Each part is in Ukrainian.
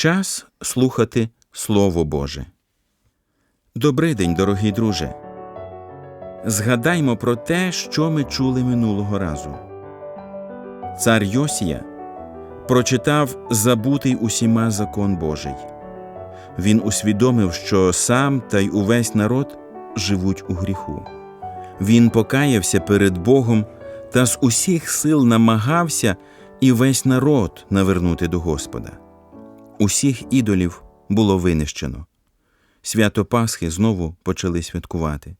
Час слухати Слово Боже. Добрий день, дорогий друже. Згадаймо про те, що ми чули минулого разу. Цар Йосія прочитав забутий усіма закон Божий. Він усвідомив, що сам та й увесь народ живуть у гріху. Він покаявся перед Богом та з усіх сил намагався і весь народ навернути до Господа. Усіх ідолів було винищено. Свято Пасхи знову почали святкувати.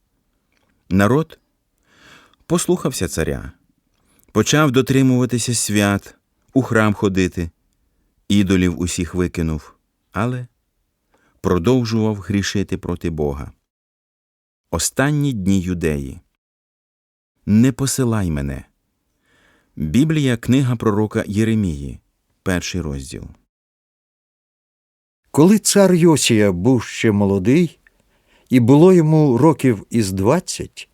Народ послухався царя, почав дотримуватися свят, у храм ходити, ідолів усіх викинув, але продовжував грішити проти Бога. Останні дні юдеї. Не посилай мене. Біблія, книга пророка Єремії, перший розділ. Коли цар Йосія був ще молодий, і було йому років із двадцять,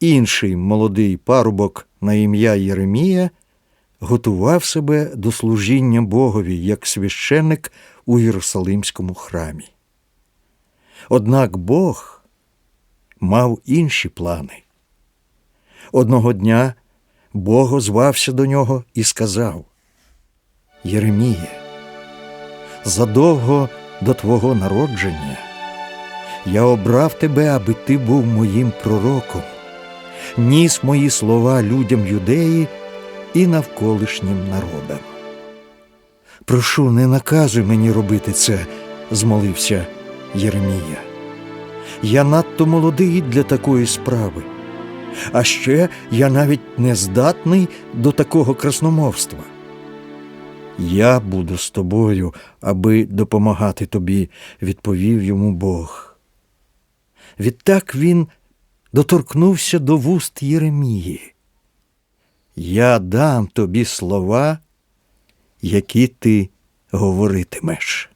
інший молодий парубок на ім'я Єремія готував себе до служіння Богові як священник у Єрусалимському храмі. Однак Бог мав інші плани. Одного дня Бог озвався до нього і сказав Єреміє, задовго до твого народження я обрав тебе, аби ти був моїм пророком, ніс мої слова людям юдеї і навколишнім народам. Прошу, не наказуй мені робити це, змолився Єремія. Я надто молодий для такої справи. А ще я навіть не здатний до такого красномовства. Я буду з тобою, аби допомагати тобі, відповів йому Бог. Відтак він доторкнувся до вуст Єремії. Я дам тобі слова, які ти говоритимеш.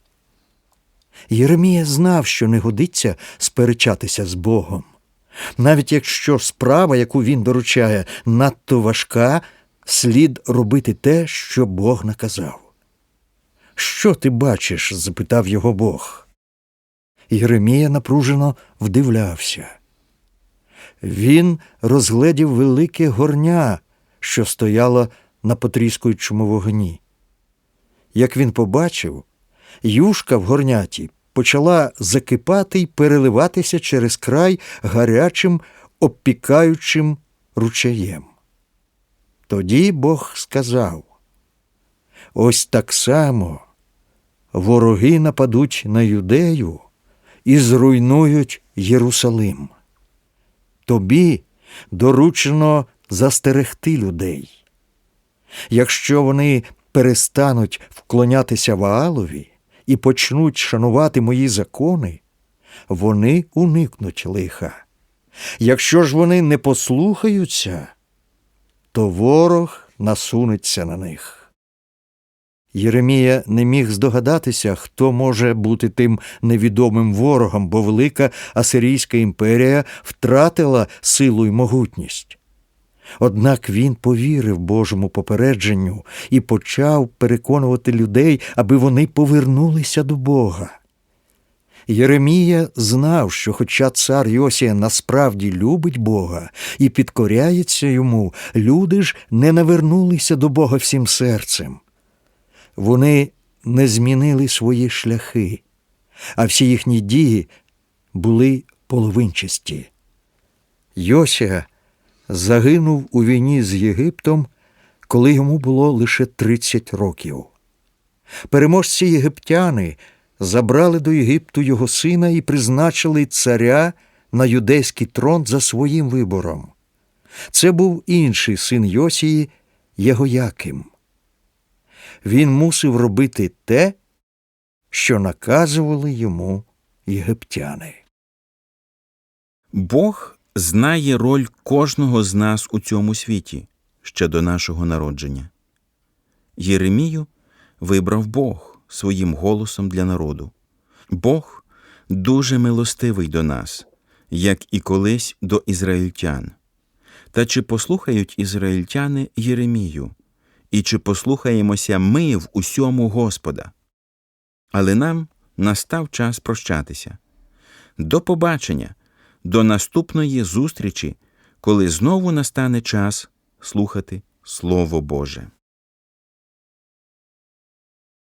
Єремія знав, що не годиться сперечатися з Богом. Навіть якщо справа, яку він доручає, надто важка, слід робити те, що Бог наказав. Що ти бачиш? запитав його Бог. Єремія напружено вдивлявся. Він розгледів велике горня, що стояло на потріскуючому вогні. Як він побачив, юшка в горняті почала закипати й переливатися через край гарячим, обпікаючим ручаєм. Тоді Бог сказав: Ось так само вороги нападуть на юдею і зруйнують Єрусалим. Тобі доручено застерегти людей. Якщо вони перестануть вклонятися Ваалові і почнуть шанувати мої закони, вони уникнуть лиха. Якщо ж вони не послухаються, то ворог насунеться на них. Єремія не міг здогадатися, хто може бути тим невідомим ворогом, бо велика Асирійська імперія втратила силу й могутність. Однак він повірив Божому попередженню і почав переконувати людей, аби вони повернулися до Бога. Єремія знав, що, хоча цар Йосія насправді любить Бога і підкоряється йому, люди ж не навернулися до Бога всім серцем. Вони не змінили свої шляхи, а всі їхні дії були половинчасті. Йосія загинув у війні з Єгиптом, коли йому було лише 30 років. Переможці єгиптяни забрали до Єгипту його сина і призначили царя на юдейський трон за своїм вибором. Це був інший син Йосії Єгояким. Він мусив робити те, що наказували йому єгиптяни. Бог знає роль кожного з нас у цьому світі ще до нашого народження. Єремію вибрав Бог своїм голосом для народу. Бог дуже милостивий до нас, як і колись до ізраїльтян. Та чи послухають ізраїльтяни Єремію? І чи послухаємося ми в усьому Господа? Але нам настав час прощатися. До побачення, до наступної зустрічі, коли знову настане час слухати Слово Боже.